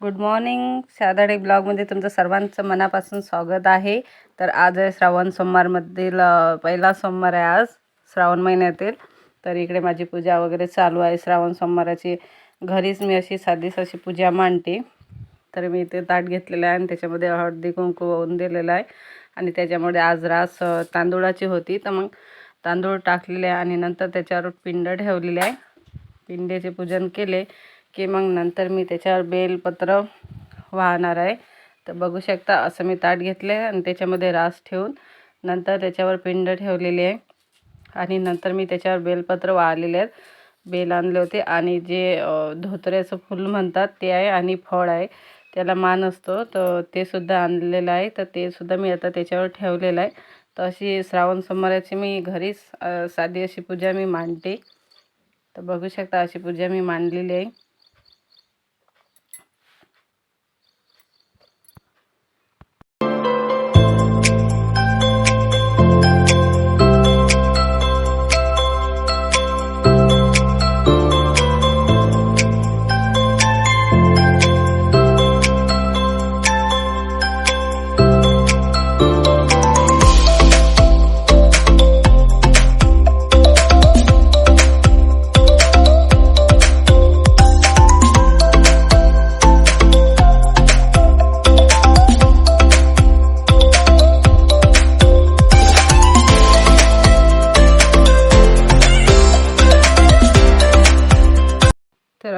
Good morning शादाडे ब्लॉगमध्ये तुमचं सर्वांचं मनापासून स्वागत आहे. तर आज आहे श्रावण सोमवारमधील पहिला सोमवार आहे आज श्रावण महिन्यातील. तर इकडे माझी पूजा वगैरे चालू आहे. श्रावण सोमवाराची घरीच मी अशी साधीच अशी पूजा मांडते. तर मी इथे ताट घेतलेलं आहे आणि त्याच्यामध्ये हळदी कुंकू होऊन दिलेलं आहे. आणि त्याच्यामध्ये आज रास तांदुळाची तांदूळाची होती. तर मग तांदूळ टाकलेले आहे आणि नंतर त्याच्यावर पिंड ठेवलेले आहे. पिंडेचे पूजन केले. की मग नंतर मी त्याच्यावर बेलपत्र वाहणार आहे. तर बघू शकता असं मी ताट घेतले आणि त्याच्यामध्ये रास ठेवून नंतर त्याच्यावर पिंड ठेवलेली आहे. आणि नंतर मी त्याच्यावर बेलपत्र वाहलेले आहेत. बेल आणले होते आणि जे धोत्र्याचं फूल म्हणतात ते आहे आणि फळ आहे. त्याला मान असतो तर ते सुद्धा आणलेलं आहे. तर ते सुद्धा मी आता त्याच्यावर ठेवलेलं आहे. तर अशी श्रावण सोमवाराची मी घरीच साधी अशी पूजा मी मांडते. तर बघू शकता अशी पूजा मी मांडलेली आहे.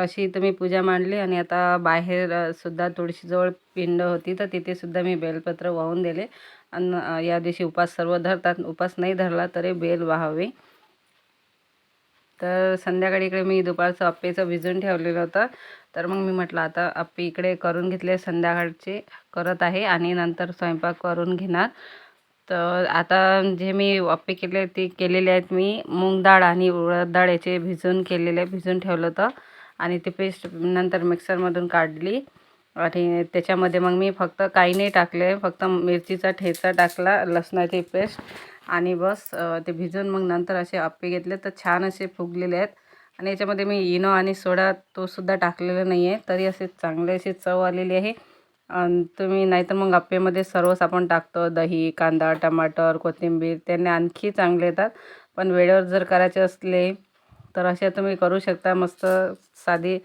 अशी इथं मी पूजा मांडली आणि आता बाहेरसुद्धा तुळशीजवळ पिंड होती तर तिथेसुद्धा मी बेलपत्र वाहून दिले. आणि या दिवशी उपास सर्व धरतात. उपास नाही धरला तरी बेल वाहावे. तर संध्याकाळी इकडे मी दुपारचं अप्पेचं भिजून ठेवलेलं होतं. तर मग मी म्हटलं आता अप्पे इकडे करून घेतले संध्याकाळचे करत आहे आणि नंतर स्वयंपाक करून घेणार. तर आता जे मी अप्पे केले ते केलेले आहेत मी. मूग डाळ आणि उडद डाळ याचे भिजून केलेले भिजून ठेवलं होतं. आणि ती पेस्ट नंतर मिक्सरमधून काढली. आणि त्याच्यामध्ये मग मी फक्त काही नाही टाकले फक्त मिरचीचा ठेचा टाकला लसणाची पेस्ट आणि बस ते भिजून मग नंतर असे अप्पे घेतले. तर छान असे फुगलेले आहेत. आणि याच्यामध्ये मी इनो आणि सोडा तोसुद्धा टाकलेला नाही आहे तरी असे चांगले अशी चव आलेली आहे. आणि तुम्ही नाहीतर मग अप्पेमध्ये सर्वच आपण टाकतो. दही कांदा टमाटर कोथिंबीर त्याने आणखी चांगले येतात. पण वेळेवर जर करायचे असले तर अशा तुम्ही करू शकता. मस्त साधी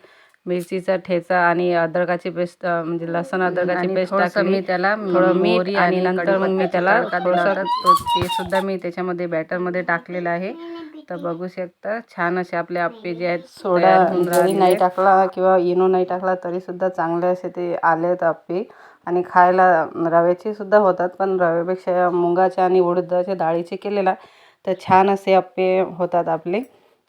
मिरचीचा ठेचा आणि अद्रकाची पेस्ट म्हणजे लसण अद्रकाची पेस्ट टाकली. मी त्याला थोडं मीठ आणि नंतर मग मी त्याला थोडंसं तो सुद्धा मी त्याच्यामध्ये बॅटरमध्ये टाकलेलं आहे. तर बघू शकता छान असे आपले आप्पे जे आहेत सोडा जरी नाही टाकला किंवा इनो नाही टाकला तरी सुद्धा चांगले असे ते आले आहेत आप्पे. आणि खायला रव्याचे सुद्धा होतात पण रव्यापेक्षा मुगाच्या आणि उडदाच्या डाळीचे केलेला तर छान असे आप्पे होतात आपले.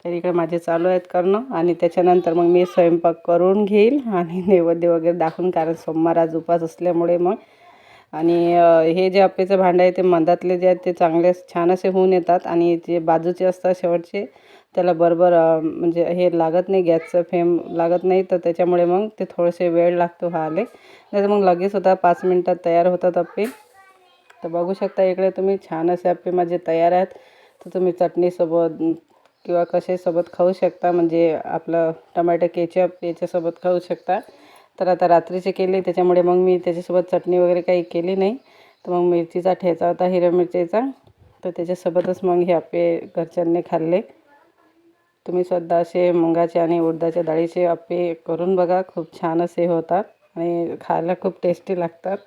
तर इकडे माझे चालू आहेत करणं आणि त्याच्यानंतर मग मी स्वयंपाक करून घेईल आणि नैवेद्य वगैरे दाखवून कारण सोमवार आज उपास असल्यामुळे मग. आणि हे जे अप्पेचं भांडं आहे ते मंदातले जे आहेत ते चांगले छान असे होऊन येतात आणि जे बाजूचे असतात शेवटचे त्याला बरोबर म्हणजे हे लागत नाही गॅसचं फेम लागत नाही तर त्याच्यामुळे मग ते थोडेसे वेळ लागतो व्हायला नाही तर मग लगेच होता पाच मिनटात तयार होतात अप्पे तर बघू शकता इकडे तुम्ही छान असे अप्पे माझे तयार आहेत. तर तुम्ही चटणीसोबत किंवा कशासोबत खाऊ शकता म्हणजे आपलं टमाटो केचप याच्यासोबत खाऊ शकता. तर आता रात्रीचे केले त्याच्यामुळे मग मी त्याच्यासोबत चटणी वगैरे काही केली नाही. तर मग मिरचीचा ठेचा होता हिरव्या मिरचीचा. तर त्याच्यासोबतच मग हे आप्पे घरच्यांनी खाल्ले. तुम्ही सुद्धा असे मुगाचे आणि उडदाच्या डाळीचे अप्पे करून बघा खूप छान असे होतात आणि खायला खूप टेस्टी लागतात.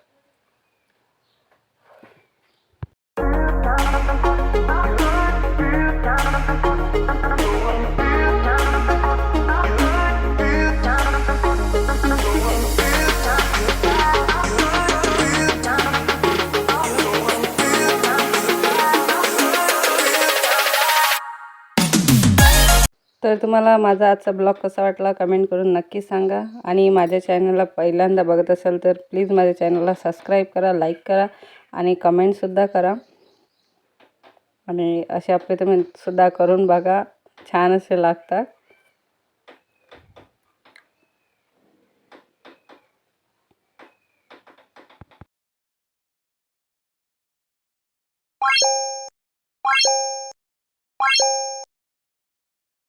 तर तुम्हाला माझा आजचा ब्लॉग कसा वाटला कमेंट करून नक्की सांगा. आणि माझ्या चॅनलला पहिल्यांदा बघत असाल तर प्लीज माझ्या चॅनलला सबस्क्राईब करा लाईक करा आणि कमेंटसुद्धा करा. आणि असे आपले तुम्ही सुद्धा करून बघा. छान असे लागतात.